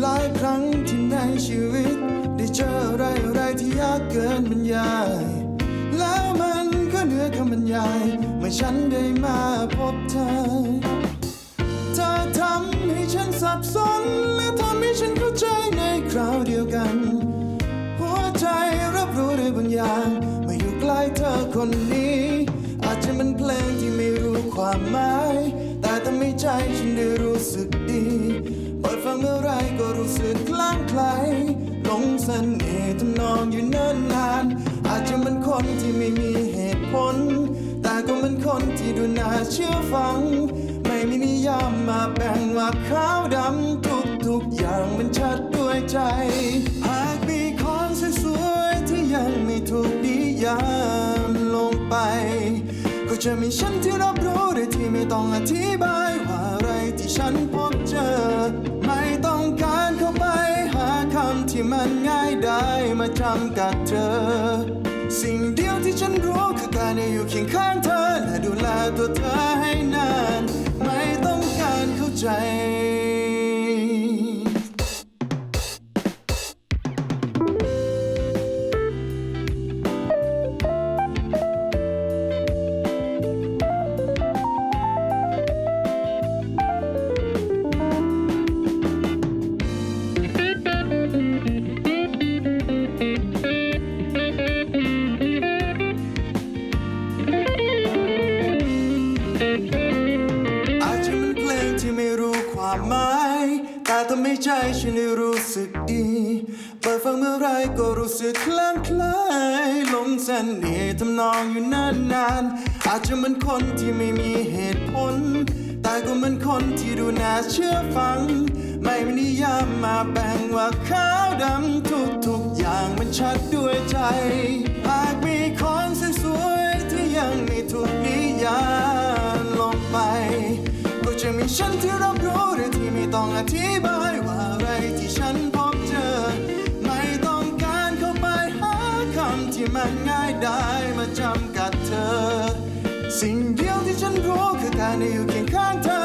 หลายครั้งที่ในชีวิต ได้เจออะไรอะไรที่ยากเกินบรรยาย แล้วมันก็เหนือคำบรรยาย เมื่อฉันได้มาพบเธอ เธอทำให้ฉันสับสน และทำให้ฉันเข้าใจในคราวเดียวกัน หัวใจรับรู้ได้บางอย่างเมื่ออยู่ใกล้เธอคนนี้ อาจจะเป็นเพลงที่ไม่รู้ความหมาย แต่ทำให้ใจฉันได้รู้สึกดีเปิดฟังเมื่อไร ก็รู้สึกคลั่งไคล้หลงเสน่ห์ทำนองอยู่เนิ่นนาน อาจจะเป็นคนที่ไม่มีเหตุผล แต่ก็เป็นคนที่ดูน่าเชื่อฟัง ไม่มีนิยามมาแบ่งว่าขาวดำทุกทุกอย่างมันชัดด้วยใจ หากมีของสวยๆที่ยังไม่ถูกนิยามลงไป ก็จะมีฉันที่รับรู้โดยที่ไม่ต้องอธิบายว่าอะไรที่ฉันพบเจอ ที่มันง่ายได้มาจำกัดเธอ สิ่งเดียวที่ฉันรู้คือการได้อยู่เคียงข้างเธอ และดูแลตัวเธอให้นาน ไม่ต้องการเข้าใจ อาจจะเป็นเพลงที่ไม่รู้ความหมาย แต่ทำให้ใจฉันได้รู้สึกดี เปิดฟังเมื่อไรก็รู้สึกคลั่งคล้หลงเสน่ห์ทำนองอยู่นานนานอาจจะเป็นคนที่ไม่มีเหตุผล แต่ก็เป็นคนที่ดูน่าเชื่อฟัง ไม่มีนิยามมาแบ่งว่าขาวดำทุกทุกๆอย่างมันชัดด้วยใจ ก็จะมีฉันที่รับรู้โดยที่ไม่ต้องอธิบายว่าอะไรที่ฉันพบเจอ ไม่ต้องการเข้าไปหาคำที่มันง่ายได้มาจำกัดเธอ สิ่งเดียวที่ฉันรู้คือการได้อยู่เคียงข้างเธอ